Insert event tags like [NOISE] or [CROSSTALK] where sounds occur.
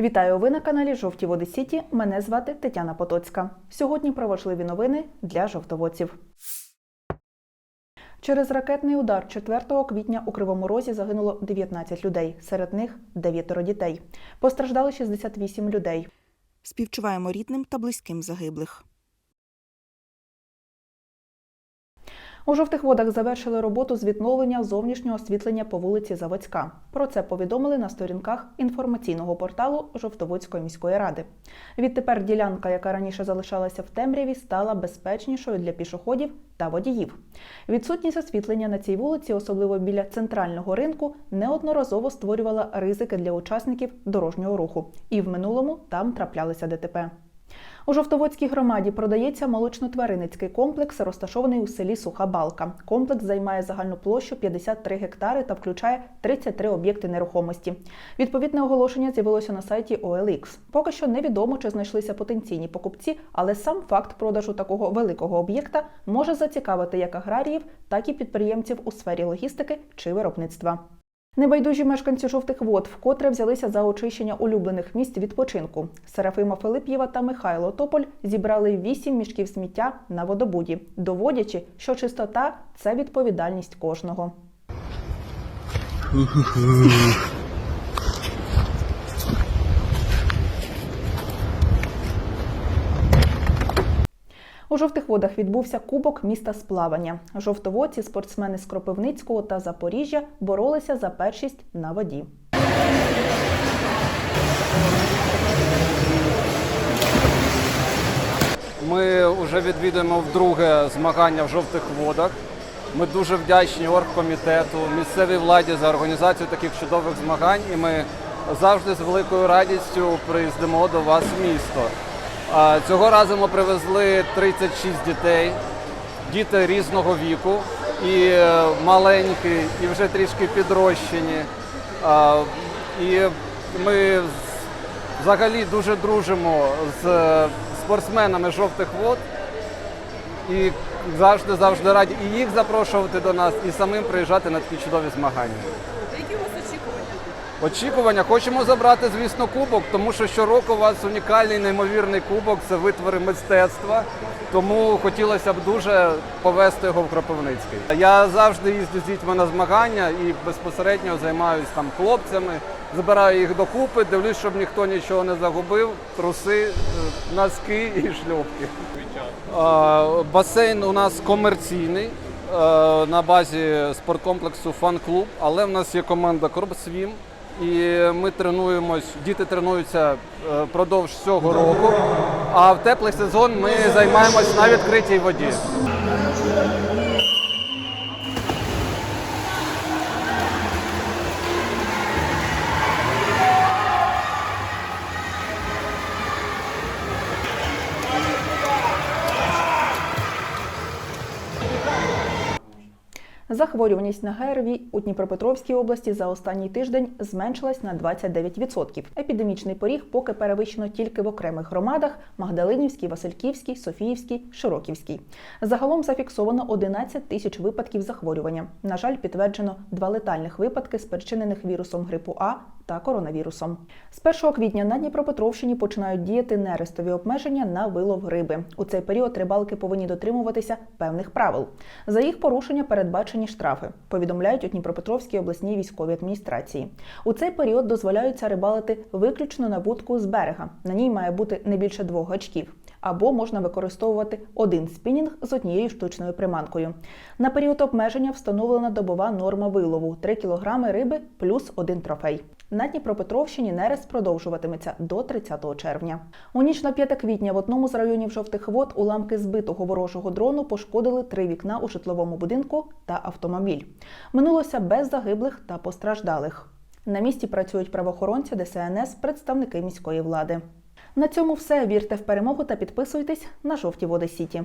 Вітаю! Ви на каналі Жовті Води Сіті. Мене звати Тетяна Потоцька. Сьогодні про важливі новини для жовтоводців. Через ракетний удар 4 квітня у Кривому Розі загинуло 19 людей, серед них 9 дітей. Постраждали 68 людей. Співчуваємо рідним та близьким загиблих. У жовтих водах завершили роботу з відновлення зовнішнього освітлення по вулиці Заводська. Про це повідомили на сторінках інформаційного порталу Жовтоводської міської ради. Відтепер ділянка, яка раніше залишалася в темряві, стала безпечнішою для пішоходів та водіїв. Відсутність освітлення на цій вулиці, особливо біля центрального ринку, неодноразово створювала ризики для учасників дорожнього руху. І в минулому там траплялися ДТП. У Жовтоводській громаді продається молочно-тваринницький комплекс, розташований у селі Суха Балка. Комплекс займає загальну площу 53 гектари та включає 33 об'єкти нерухомості. Відповідне оголошення з'явилося на сайті OLX. Поки що невідомо, чи знайшлися потенційні покупці, але сам факт продажу такого великого об'єкта може зацікавити як аграріїв, так і підприємців у сфері логістики чи виробництва. Небайдужі мешканці жовтих вод вкотре взялися за очищення улюблених місць відпочинку. Серафима Филип'єва та Михайло Тополь зібрали вісім мішків сміття на водобуді, доводячи, що чистота це відповідальність кожного. [LAUGHS] У жовтих водах відбувся кубок міста з плавання. Жовтоводці, спортсмени з Кропивницького та Запоріжжя боролися за першість на воді. Ми вже відвідуємо вдруге змагання в жовтих водах. Ми дуже вдячні оргкомітету, місцевій владі за організацію таких чудових змагань. І ми завжди з великою радістю приїздимо до вас в місто. Цього разу ми привезли 36 дітей, діти різного віку, і е, маленькі, і вже трішки підрощені. І ми взагалі дуже дружимо з спортсменами жовтих вод і завжди завжди раді і їх запрошувати до нас, і самим приїжджати на такі чудові змагання. Які у вас очікування? Очікування хочемо забрати, звісно, кубок, тому що щороку у вас унікальний неймовірний кубок, це витвори мистецтва. Тому хотілося б дуже повести його в Кропивницький. Я завжди їздю з дітьми на змагання і безпосередньо займаюся там хлопцями, збираю їх докупи, дивлюсь, щоб ніхто нічого не загубив, труси, е, носки і шльопки. Басейн у нас комерційний е, на базі спорткомплексу фан-клуб, але в нас є команда Корбсвім. І ми тренуємось, діти тренуються впродовж продовж цього року. А в теплий сезон ми займаємось на відкритій воді. Захворюваність на ГРВІ у Дніпропетровській області за останній тиждень зменшилась на 29%. Епідемічний поріг поки перевищено тільки в окремих громадах Магдалинівській, Васильківській, Софіївській, Широківській. Загалом зафіксовано 11 тисяч випадків захворювання. На жаль, підтверджено два летальних випадки, спричинених вірусом грипу А та коронавірусом. З 1 квітня на Дніпропетровщині починають діяти нерестові обмеження на вилов риби. У цей період рибалки повинні дотримуватися певних правил. За їх порушення передбачені штрафи, повідомляють у Дніпропетровській обласній військовій адміністрації. У цей період дозволяються рибалити виключно на вудку з берега. На ній має бути не більше двох гачків. Або можна використовувати один спінінг з однією штучною приманкою. На період обмеження встановлена добова норма вилову 3 кг риби плюс один трофей. На Дніпропетровщині нерест продовжуватиметься до 30 червня. У ніч на 5 квітня в одному з районів жовтих вод уламки збитого ворожого дрону пошкодили три вікна у житловому будинку та автомобіль. Минулося без загиблих та постраждалих. На місці працюють правоохоронці, ДСНС, представники міської влади. На цьому все. Вірте в перемогу та підписуйтесь на жовті води Сіті.